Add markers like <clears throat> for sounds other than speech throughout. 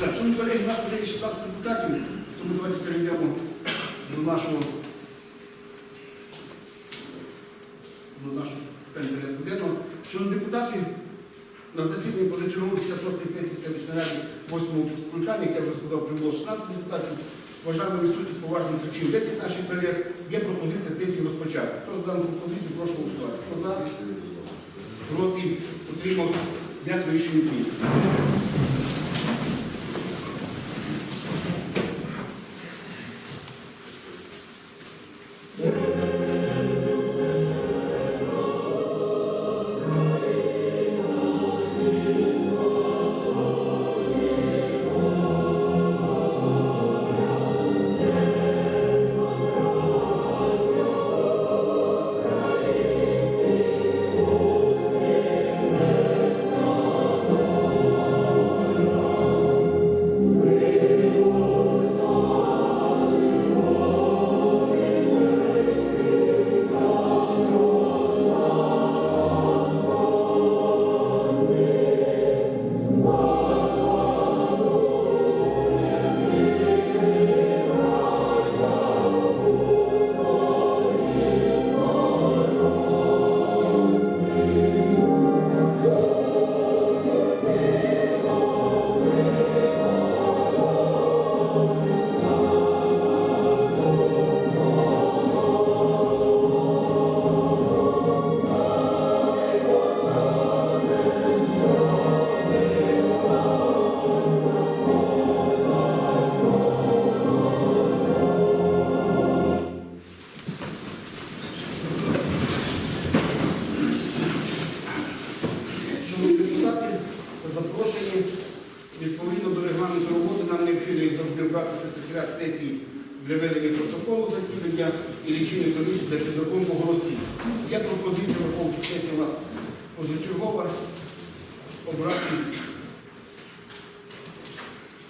Так, шановні колеги, у нас вже є 16 депутатів, тому давайте перейдемо до нашого до нашого питання порядку денного. Шановні депутати, на засіданні позачергової 56-ї сесії селищної ради 8 скликання, як я вже сказав, прибуло 16 депутатів. Вважаємо відсутність поважних причин. 10 наших колег є пропозиція сесії розпочати. Хто за дану пропозицію, прошу голосувати. Хто за, проти, утримав, дякую, рішення прийнято.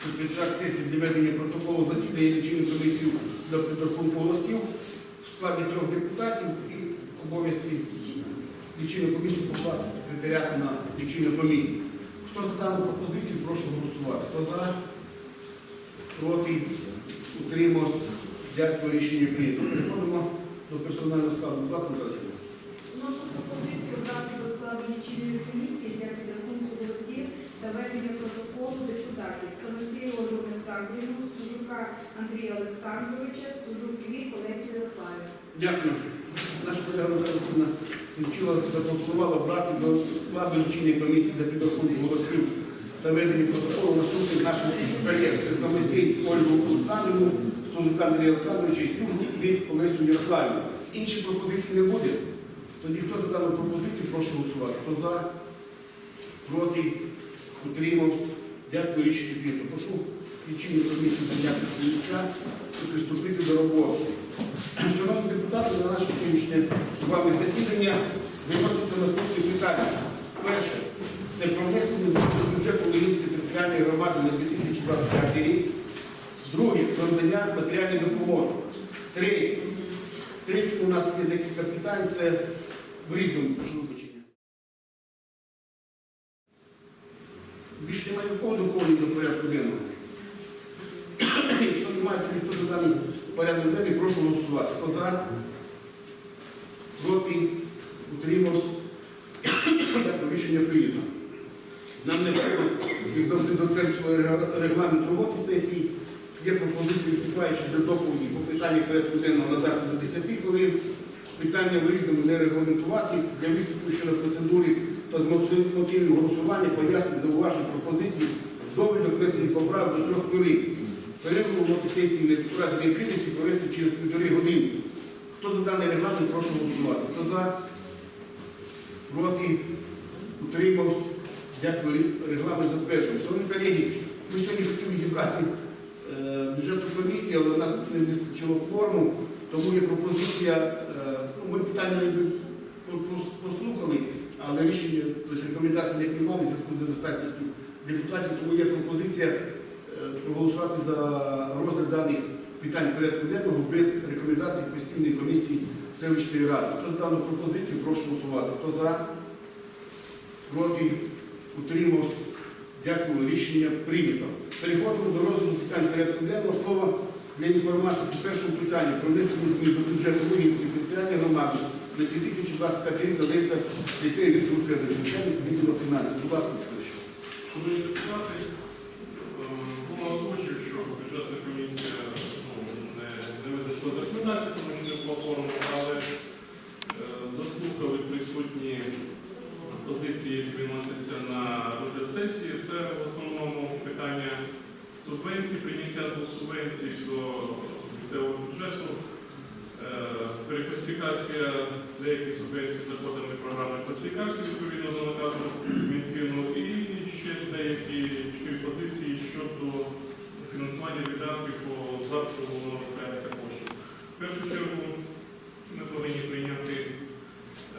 Секретаріат сесії для ведення протоколу засідання і лічильну комісію для підрахунку голосів в складі трьох депутатів і обов'язки лічильну комісію покласти секретаріату на лічильну комісію. Хто за дану пропозицію, прошу голосувати. Хто за? Проти? Утримався? Дякую, рішення прийнято. Переходимо до персонального складу. Будь ласка, Тарас Вношу пропозицію обрати до складу лічильної комісії для підрахунку та ведення протоколу депутатів Самосію Ольгу Олександрівну, Стужука Андрія Олександровича, Стужук Квіт Олесю Ярославівну. Дякую. Наша колега Сівна Сенчула запропонувала брати до складу лічильної комісії для підрахунку голосів та ведення протоколу наступних наших колег. Це Самосій Ольгу Олександрівну, Служука Андрія Олександровича і Стужук від Олесю Ярославівну. Інших пропозицій не буде. Тоді хто за дану пропозицію, прошу голосувати. Хто за, проти, утримався. Дякую, рішення прийнято. Прошу лічильну комісію зайняти час і приступити до роботи. Шановні депутати, на наше сьогоднішнє з вами засідання виносяться наступні питання. Перше, це про внесення змін бюджету Волинської територіальної громади на 2025 рік. Друге, про надання матеріальної допомоги. Третє, третє у нас є декілька питань, це в різному Більше немає нікого доповнення до порядку денного. Якщо немає, тоді хто за даний порядок денний, прошу голосувати. Хто за? Проти? Утримався? Рішення прийнято. Нам не необхідно, як завжди, затвердити регламент роботи сесії. Є пропозиції виступаючих для доповіді по питанню порядку денного надати до 10 хвилин. Питання в різному не регламентувати для виступу щодо процедури та з мотивів голосування, пояснень, зауважень, пропозицій, довідок внесення поправок до трьох хвилин. Перерву сесії в разі необхідності провести через півтори години. Хто за даний регламент, прошу голосувати. Хто за? Проти? Утримався? Дякую. Регламент затверджений. Шановні колеги, ми сьогодні хотіли зібрати е, бюджетну комісію, але у нас не вистачило форму, тому є пропозиція, е, ну, ми питання прослухали, але рішення, тобто рекомендації не приймали в зв'язку з недостатністю депутатів, тому є пропозиція е, проголосувати за розгляд даних питань порядку денного без рекомендацій постійної комісії селищної ради. Хто за дану пропозицію, прошу голосувати. Хто за? Проти? Утримався? Дякую, рішення прийнято. Переходимо до розгляду питань порядку денного. Слово для інформації по першому питанню про внесення змін до бюджету Лугінської територіальної громади на 2025 рік надається Літей Віктору Федоровичу, начальник відділу фінансів. Будь ласка, Вікторович. Шановні депутати, е, було озвучив, що бюджетна комісія ну, не, визначила за рекомендації, тому що не було форму, але е, заслухали присутні позиції, які виносяться на розгляд сесії. Це в основному питання субвенцій, прийняття двох субвенцій до місцевого бюджету, е, перекваліфікація деяких субвенцій за програми класифікації відповідно до наказу Мінфіну і ще деякі позиції щодо фінансування видатків по запиту головного проекту коштів. В першу чергу ми повинні прийняти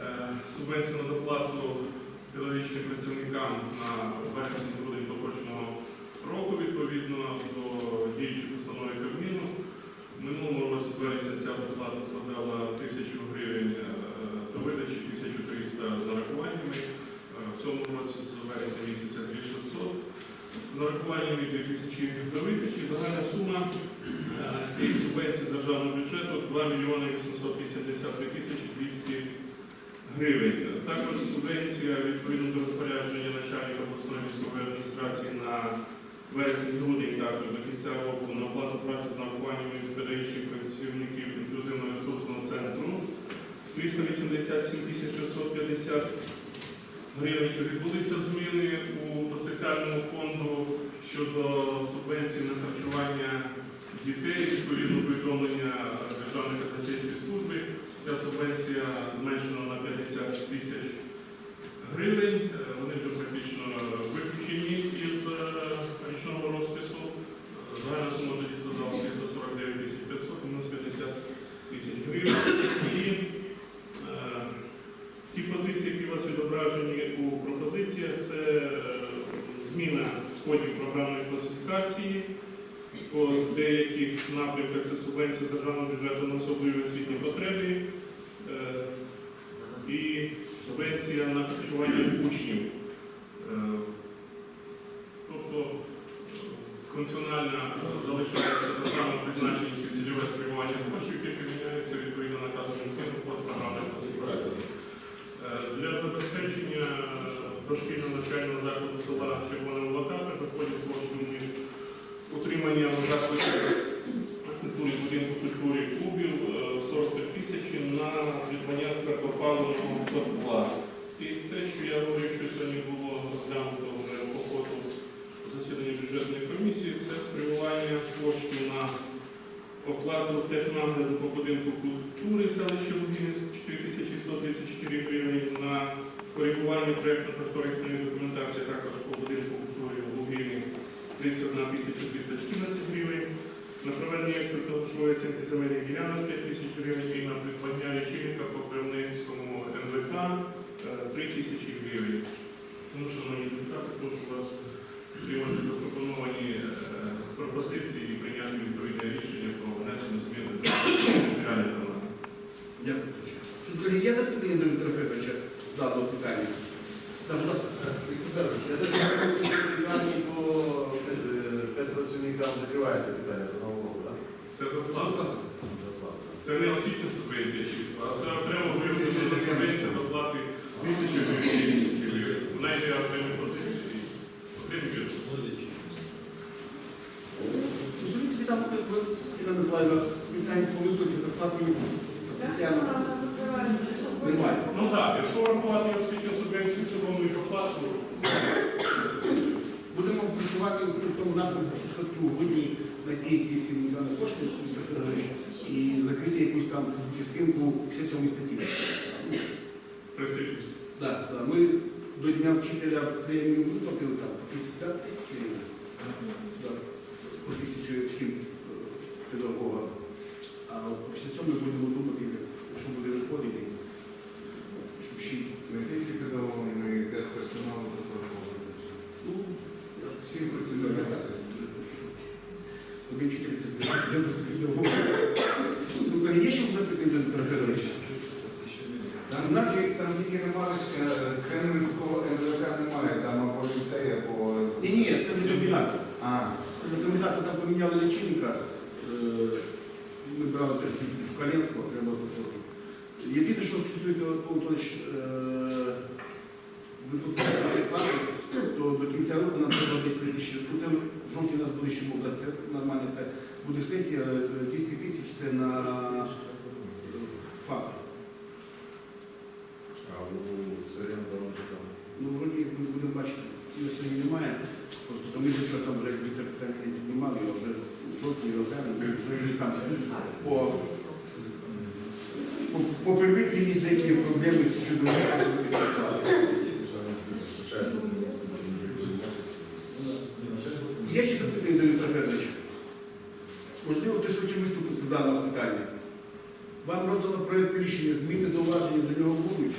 е, субвенцію на доплату педагогічним працівникам на вересень грудень поточного року відповідно до діючої постанови Кабміну. В минулому році вересня ця доплата складала 1000 гривень е, до видачі, 1300 з нарахуваннями. Е, В цьому році з вересня місяця 2600. З нарахуваннями 2000 до видачі. Загальна сума е, цієї субвенції з державного бюджету 2 мільйони 883 тисячі 200 гривень. Також субвенція відповідно до розпорядження начальника обласної військової адміністрації на вересень-грудень також до кінця року на оплату праці з нарахуваннями педагогічних працівників інклюзивно-ресурсного центру 387 тисяч 650 гривень. Відбулися зміни у спеціальному фонду щодо субвенцій на харчування дітей, відповідно повідомлення Державної казначейської служби. Ця субвенція зменшена на 50 тисяч гривень. Е, Вони вже практично виключені із е, річного розпису. Е, Загальна сума тоді складала 349 тисяч 500, мінус 50 тисяч гривень. І е, ті позиції, які у вас відображені у пропозиціях, це е, зміна входів програмної класифікації. По деяких напрямках це субвенція з державного бюджету на особливі освітні потреби е, і субвенція на харчування учнів. Е, Тобто е, функціональна залишається державне призначення і цільове спрямування коштів, які міняються відповідно наказу Мінфіну по програмної класифікації. Е, Для забезпечення дошкільного навчального закладу села Червона Волока розподіл коштів між утримання в закладі культури, будинку культури клубів е, 45 тисяч на придбання твердопаливного котла. І те, що я говорив, що сьогодні було розглянуто вже по ходу засідання бюджетної комісії, це спрямування коштів на оплату технагляду по будинку культури селища Лугини 4134 гривень, проєктно-кошторисної документації також по будинку культури в Лугині 31 314 гривень, на проведення експертно-грошової оцінки земельних ділянок 5 тисяч гривень і на придбання лічильника по Кривницькому НВК е, 3 тисячі гривень. Тому, шановні депутати, прошу вас підтримати запропоновані е, пропозиції і прийняти відповідне рішення про внесення змін до територіальної громади. Дякую, Вікторович. Що, колеги, є запитання до Віктора Федоровича з даного питання? Так, будь ласка. Віктор Федорович. Я так розумію, що в питанні по е, педпрацівникам закривається питання до нового року, так? Це доплата. Зарплата. Це не освітня субвенція чисто, а це окремо визнана субвенція доплати тисячі гривень, тисячі гривень. Вона йде окремі позиції, окремі бюджети. Дозволіть собі там, от, Ірина Миколаївна, питання по виплаті зарплати освітянам немає. Ну так, якщо врахувати освітню субвенцію в цілому і доплату, Будемо працювати в тому напрямку, щоб все-таки у грудні знайти якісь мільйони коштів, і закрити якусь там частинку 57 статті. Так, так. Ми до Дня вчителя премію виплатили там по тисячі, так, гривень. По тисячі всім е, педагогам. А по 57 ми будемо думати, що буде виходити, щоб ще Не тільки педагогам, але й техперсоналу також. ну, Всім працівникам. Один вчитель це педагог. Слухай, Є ще запитання до Петра Федоровича? Там, у нас є, там тільки ремарочка, Кременського НВК немає, там або Ні, ні, комбінату. А, Це до комбінату там поміняли лічильника. Е, Ми брали теж в Коленського, треба це зробити. Єдине, що стосується Анатолійович, випадку плати, то до кінця року нам треба десь 3 тисячі. Ну, Це в жовтні у нас буде ще буде нормально все. Буде сесія, е, 200 тисяч це на е, ФАП. а у Зарян там там. Ну, вроді ми будемо бачити, його сьогодні немає. Просто там ми вже там вже це питання не піднімали, його вже жовтні розглянули, ми вже там по, по, первинці є деякі проблеми щодо Є ще запитання до Віктора Федоровича? Можливо, хтось хоче виступити з даного питання. Вам роздано проєкт рішення, зміни зауваження до нього будуть.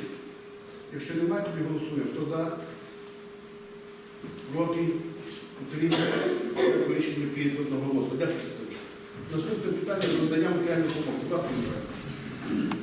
Якщо немає, тоді голосуємо. Хто за? Проти? утримання, Рішення прийнято одноголосно. Дякую. Наступне питання про надання матеріальних допомог. Будь ласка, Михайло.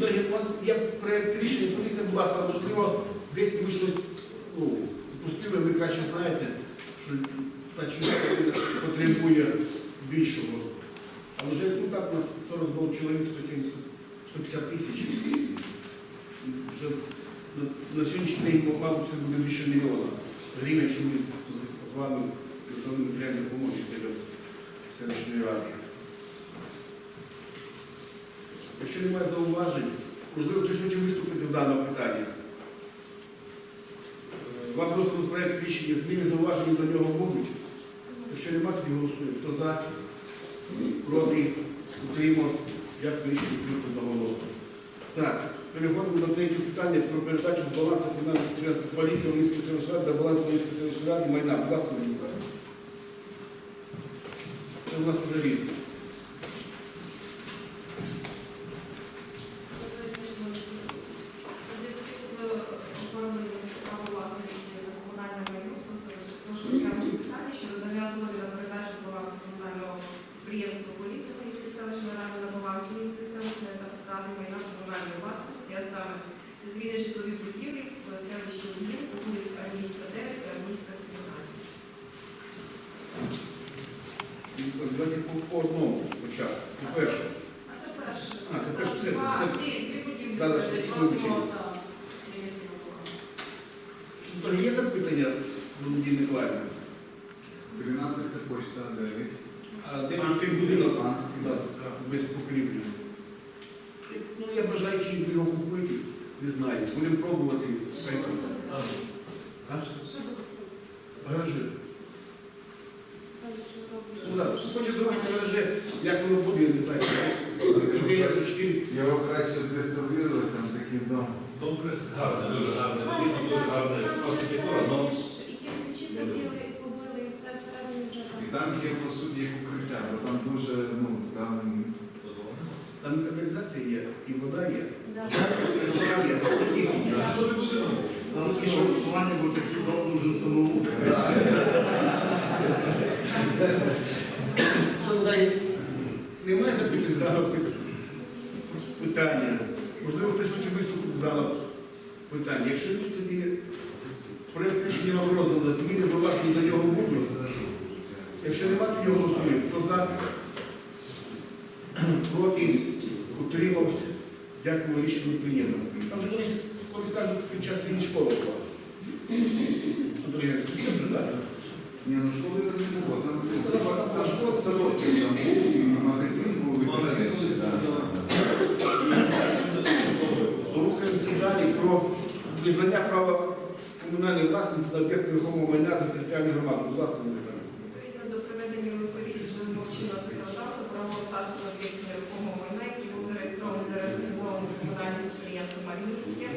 Дорогі, у вас є проєкт рішення, подивіться, будь ласка, можливо, десь ви щось ну, пустили, ви краще знаєте, що та частина потребує більшого. Але вже ну, так, у нас 42 чоловік, 170, 150 тисяч. Вже на, сьогоднішній день, мабуть, це буде більше мільйона гривень, що ми з- вами підготовили матеріальну допомогу для селищної ради. Якщо немає зауважень, можливо, хтось хоче виступити з даного питання. Е, Вам розданий проєкт рішення, зміни зауваження до нього будуть. Якщо немає, тоді голосуємо. Хто за, проти, утримався, як прийнято одноголосно. Так, переходимо до третього питання про передачу з балансу комунального підприємства поліції Волинської селищної ради до балансу Волинської селищної ради майна. Микола Це у нас вже різне. У зв'язку з оформленням права власності на комунальне майно, прошу розглянути питання щодо надання згоди на передачу балансу комунального підприємства поліції Київської селищної ради на баланс Київської селищної та ради майна комунальної власності, а саме це дві нежитлові будівлі в селищі Львів, по вулиці Армійська 9 та Армійська 13. Давайте по, по одному початку. По-перше, А це перше. А, це перше, це- Два, це- дві, дві будівлі. Да, да, передають. що Просимо, вивчили. так, прийняти на баланс. що там є запитання до Надії Миколаївни? 13 це почта 9. А де цей будинок? Без покрівлі. Ну, я бажаю, чи його купити, не знаю. Будемо пробувати. Гаражі. Ну, да. Хочу зробити гаражі, як воно буде, я не знаю. Ідея вже чотири. Його краще реставрувати, там такий дом. гарне, дуже гарне, дуже гарне архітектура, але І побили, і там є, по суті, як укриття, бо там дуже, ну, там... Там каналізація є, і вода є. Да. І вода є. що ви будете? Там такі, що голосування був такий дом дуже самому. Що далі? Немає запитань з даного питання. Можливо, хтось хоче виступити з даного питання. Якщо ні, тоді проєкт рішення вам роздано, зміни зауваження до нього будуть. Якщо немає, тоді голосуємо. Хто за? Проти? Утримався? Дякую, рішення прийнято. Там же колись, колись кажуть, під час війни школа була. Андрій це так? Ні, ну школи не було, там, Ти сказав, що там там школа. садочок там був, і магазин був, і Магазин, таке, да, да. да. Рухаємося далі про визнання права комунальної власності на об'єкт нерухомого майна за територіальну громаду. Будь ласка. Відповідно до приведення відповідь до вимог чинного законодавства право статусу об'єкту нерухомого майна, який був зареєстрований за реалізованим комунальним підприємством Мальмінське,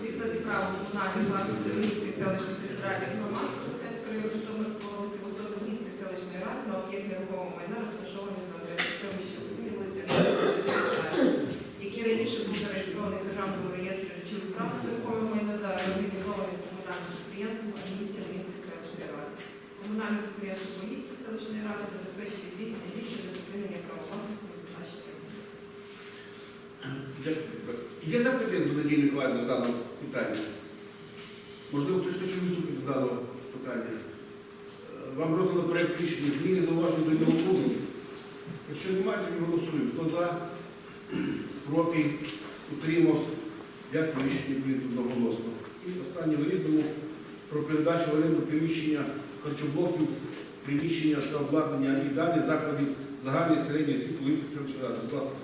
визнати право комунальної власності Міської селищної територіальної громади Костянської району Житомирської області в особі Львівської селищної ради на об'єкт нерухомого майна, розташований комунального підприємства «Полісся» селищної ради забезпечити здійснення дій щодо зупинення правовласності зазначених. Дякую. Є запитання до Надії Миколаївни питання? Можливо, хтось хоче виступити з питання? Е, Вам роздано проєкт рішення, зміни зауважені до нього будуть. Якщо немає, то голосуємо. Хто за, <clears throat> проти, утримався. Дякую, рішення прийнято одноголосно. І останнє вирізному про передачу в оренду приміщення харчоблоків, приміщення та обладнання і далі закладів загальної середньої освіти Луцької селищної ради. Будь ласка.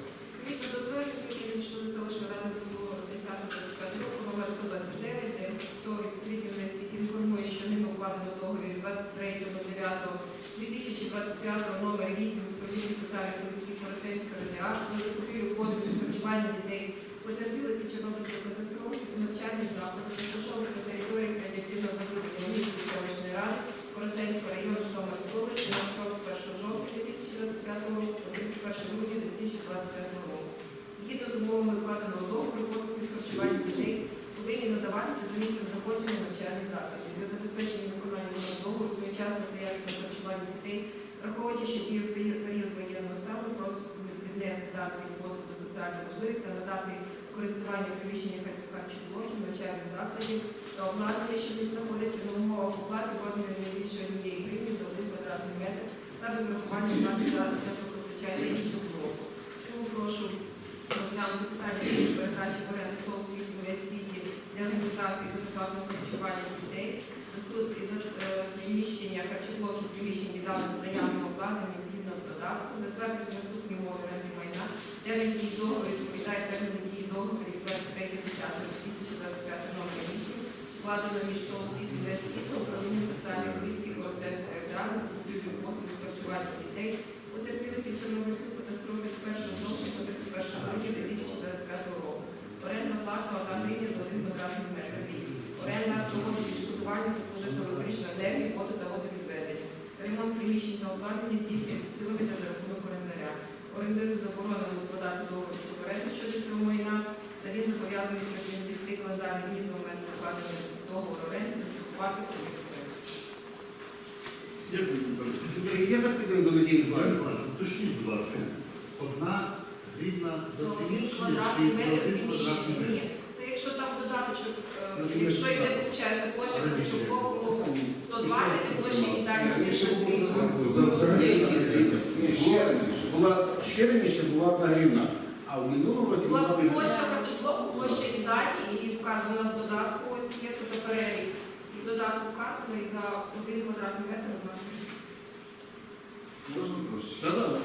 Відповідно до звернення, які надійшли селищної ради було 10-25 року, номер 129, де хто із світів інформує, що ним укладено договір 23.09.2025 номер 8 з управління соціальної політики Коростенської РДА про закупівлю позовів харчування дітей потерпілих від Чорнобильської катастрофи та навчальних заходів, розташованих на території радіоактивного забруднення Луцької селищної ради Коростенського району Житомирської області на строк з 1 жовтня 2025 року по 31 грудня 2025 року. Згідно з умовами укладеного договору, послуги з харчування дітей повинні надаватися за місцем знаходження навчальних закладів. Для забезпечення виконання даного договору своєчасного та якісного харчування дітей, враховуючи, що діє період період воєнного стану, просить віднести даний послуг до соціально важливих та надати користування приміщення харчоблоків, навчальних закладів та обладнання, що тут знаходиться на умовах оплати в розмірі не більше однієї гривні за один квадратний метр та врахування плати за теплопостачання іншого блоку. Тому прошу розглянути питання передачі в оренду того світу для організації безоплатного харчування дітей. Е, приміщення харчоблоків приміщень віддали з наявним обладнанням згідно додатку, затвердити наступні умови оренди майна, термін дії договору відповідає терміну дії договору від 23.10.2025 номер 8, вкладено між того світу для світу, управління соціальної політики Коростенської ради з закупівлею послуг з харчування дітей, потерпілих від Чорнобильської катастрофи з 1 жовтня по 31 грудня 2025 року. Орендна плата 1 гривня за 1 квадратний метр рік. Оренда проводить відшкодування за спожиту електричну енергію, воду та водовідведення. Ремонт приміщень та обладнання здійснюється силами та за рахунок орендаря. Орендарю заборонено укладати договір суверенні щодо цього майна, та він зобов'язаний протягом 10 календарних днів з моменту укладення договору оренди застрахувати об'єкти. Дякую. Колеги, Є запитання до Надії Миколаївни? Уточніть, будь ласка, одна гривна за квадратний чи за метр приміщення. Ні, це якщо там додаточок, е, якщо йде, виходить, площа харчоблоку 120 і площа їдальні Раніше було 70 за- взагалі. Ні, ще Була- раніше. Була ще раніше була одна гривна, а в минулому році Була була площа харчоблоку, площа їдальні, і вказано в додатку, ось є тут перелік. Додатку вказано і за один квадратний метр у. Можна трошки? Да-да.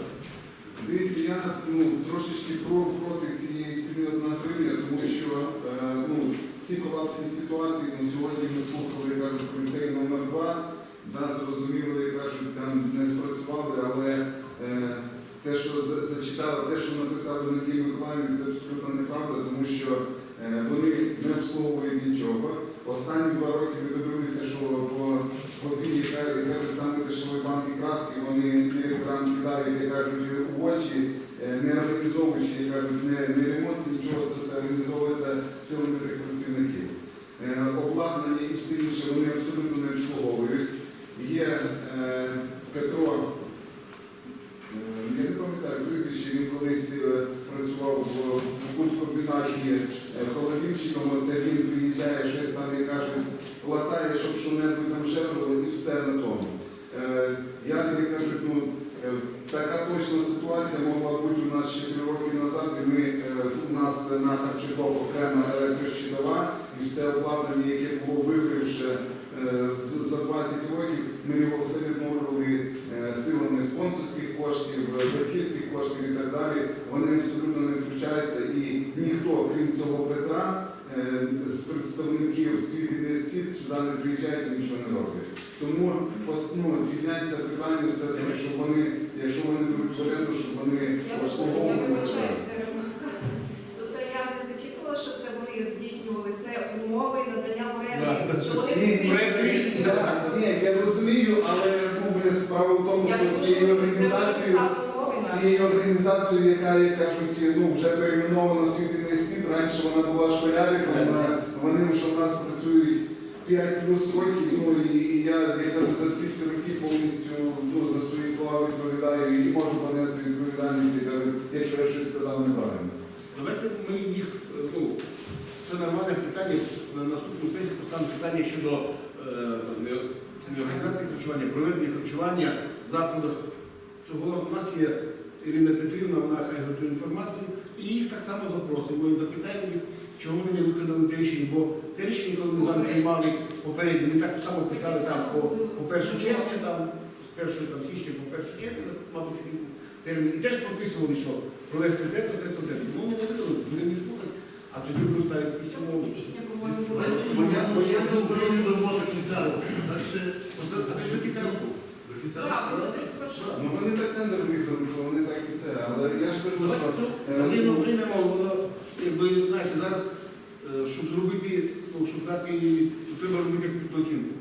Дивіться, я ну, трошечки про, проти цієї ціни одна гривня, тому що е, ну, ці колапсні ситуації, ну, сьогодні ми слухали, кажуть, про ліцей номер 2 да, зрозуміло, як кажуть, там не спрацювали, але е, те, що зачитали, те, що написали Надії Миколаївні, це абсолютно неправда, тому що е, вони не обслуговують нічого. Останні два роки ми добилися, що по подвійні кажуть, саме дешеві банки краски, вони директорам кидають, як кажуть, у очі, е, не організовуючи, як кажуть, не, не ремонт, нічого, це все організовується силами тих працівників. Е, Обладнання і все інше вони абсолютно не обслуговують. Є е, Петро, е, я не пам'ятаю прізвище, він колись працював в, в комбінаті холодильщиком, оце він приїжджає, щось там, як кажуть, латає, щоб що-небудь там жерло і все на тому. Е, я як кажуть, ну, е, така точна ситуація могла бути у нас ще три роки назад, і ми, е, у нас на харчовок окрема електрощитова і все обладнання, яке було вигрівше е, за 20 років, ми його все відновлювали е, силами спонсорських коштів, е, батьківських коштів і так далі. Вони абсолютно не включаються і ніхто, крім цього Петра, з представників сіт сюди не приїжджають і нічого не роблять. Тому ну, підняється питання все-таки, щоб вони, якщо вони беруть в оренду, щоб вони обслуговували. Тобто я не зачитувала, що це вони здійснювали, це умови надання Да, що вони Ні, я розумію, але справа в тому, що з цією організацією, цією організацією, яка як кажуть, ну вже перейменована світний сіт, раніше вона була школяриком, вони вже в нас працюють 5 плюс років, ну і, я, я кажу, за всі ці роки повністю за свої слова відповідаю і можу понести відповідальність, якщо я щось сказав неправильно. Давайте ми їх, ну, це нормальне питання, на наступну сесію поставимо питання щодо е, не організації харчування, проведення харчування в закладах. Цього у нас є Ірина Петрівна, вона хай готує інформацію, і їх так само запросимо і запитаємо їх, чого вони не виконали те рішення, бо те рішення, коли ми з вами приймали попередньо, ми так само писали там по, по 1 червня, там, з 1 там, січня по 1 червня, мабуть, такий термін, і теж прописували, що провести те-то, те-то, те-то. Ну, вони не виконали, будемо їх слухати, а тоді будемо ставити якісь умови. Моя, моя не обов'язково до кінця року. Значить, а це ж до кінця року. До кінця Так, воно 31 Ну вони так тендер виграли, то вони так і це. Але я ж кажу, що е, Марину приймемо, воно, якби, знаєте, зараз, е, щоб зробити, ну, щоб дати, то треба робити експертну оцінку.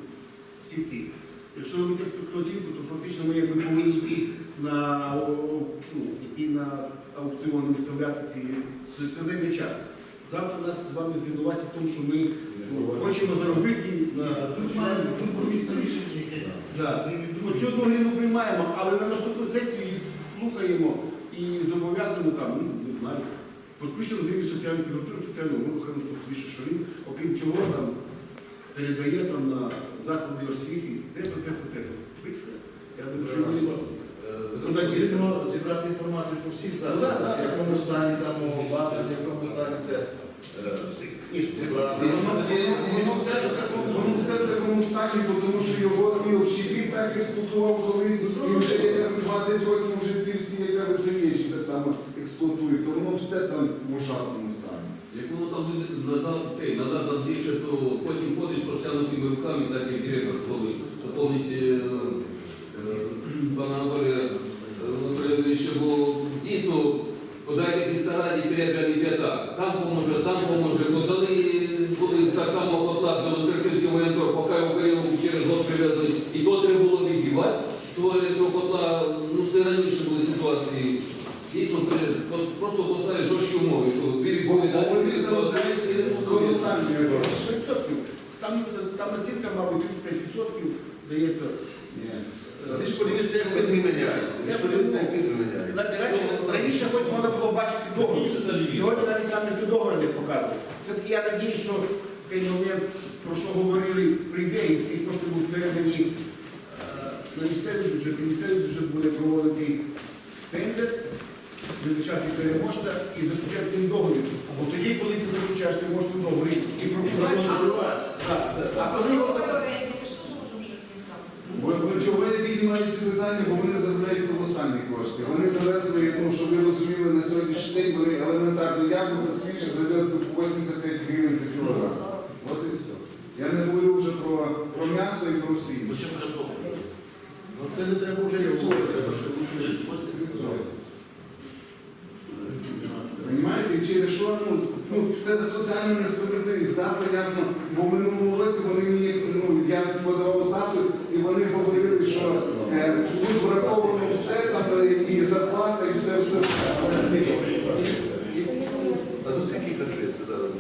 Всі ці. Якщо робити експертну оцінку, то фактично ми якби повинні йти на, о- ну, йти на аукціон, виставляти ці. Це, це займе час. Завтра нас з вами звинувати в тому, що ми ну, хочемо заробити на Тут має бути компромісне рішення якесь. Да. Оцю договір приймаємо, але на наступну сесію їх слухаємо і зобов'язуємо там, ну, не знаю, підпишемо з ними соціальну підготовку, соціальну виховну, підпише, що він, окрім цього, там, передає там на заклади освіти, те-то, те-то, те-то. Все. Я думаю, що вони Потрібно зібрати інформацію по всіх Ну, да, да, закладах, в якому стані там обладнання, в якому стані це е. І воно, все в такому- стані, тому що його і общепіт так експлуатував колись, і вже як 20 років вже ці всі якраз це є, так само експлуатують, то воно все там в ужасному стані. Як воно там буде надав, ти, надав там більше, то потім ходиш просянутими руками, так як директор колись. Заповнить е, е, пана Анатолія Анатолійовича, бо дійсно подайте якісь старані серебряні п'ята. Там поможе, там поможе. Коли були так само котла до Остриківського воєнкор, поки Україну через год привезли, і то треба було відбивати, то електрокотла, ну це раніше були ситуації. Дійсно, пере- пос- просто поставити жорсткі умови, що ви відповідаєте. Вони заробляють колосальні гроші. 6%. Там, там націнка, мабуть, 35% Ви подивіться, як фірми міняються. Ви ж подивіться, як міняються. Знаєте, раніше, хоч можна було бачити договір. Сьогодні навіть нам ніхто договір не показує. Все-таки я надію, що той момент, про що говорили, прийде, і ці кошти будуть передані е, на місцевий бюджет, і місцевий бюджет буде проводити тендер, визначати переможця і заключати з ним договір. Бо тоді, коли ти заключаєш, ти можеш у і прописати. що- Так. А коли його так- Бо бо чого я піднімаю ці питання, бо вони заробляють колосальні кошти. Вони завезли, ну, щоб ви розуміли, на сьогоднішній день вони елементарно яблуко свіже завезли по 85 гривень за кілограм. От і все. Я не говорю вже про, про м'ясо і про всі. інші. Ну це не треба вже. Відсотки. Понімаєте, через що ну, ну, це соціальна несправедливість, да, понятно, бо в минулому році вони мені, ну, я подавав запит, і вони говорили, що е, тут враховано все, там е, і зарплата, і все, все. все. А за скільки харчується зараз?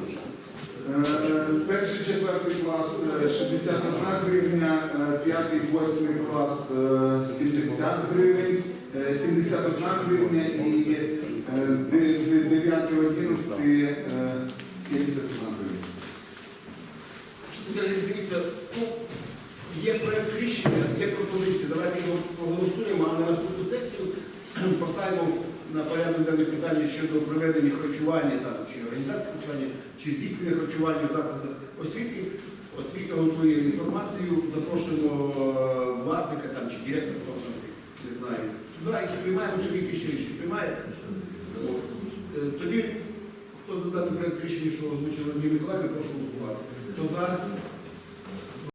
Е, Перший, четвертий клас е, 61 гривня, п'ятий, восьмий клас е, 70 гривень, е, 71 гривня і е, де- де- дев'ятий, одинадцятий е, 71 гривня. Що таке, дивіться, ну, є проєкт рішення, є пропозиції, давайте його проголосуємо, а на наступну сесію <clears throat> поставимо на порядок денне питання щодо проведення харчування там, чи організації харчування, чи здійснення харчування в закладах освіти. Освіта готує інформацію, запрошуємо е, власника там, чи директора, не знаю, сюди, і приймаємо тоді якісь рішення. Приймається? Е, Тоді, хто за проєкт рішення, що озвучили Андрій Миколаївна, прошу голосувати. Хто за?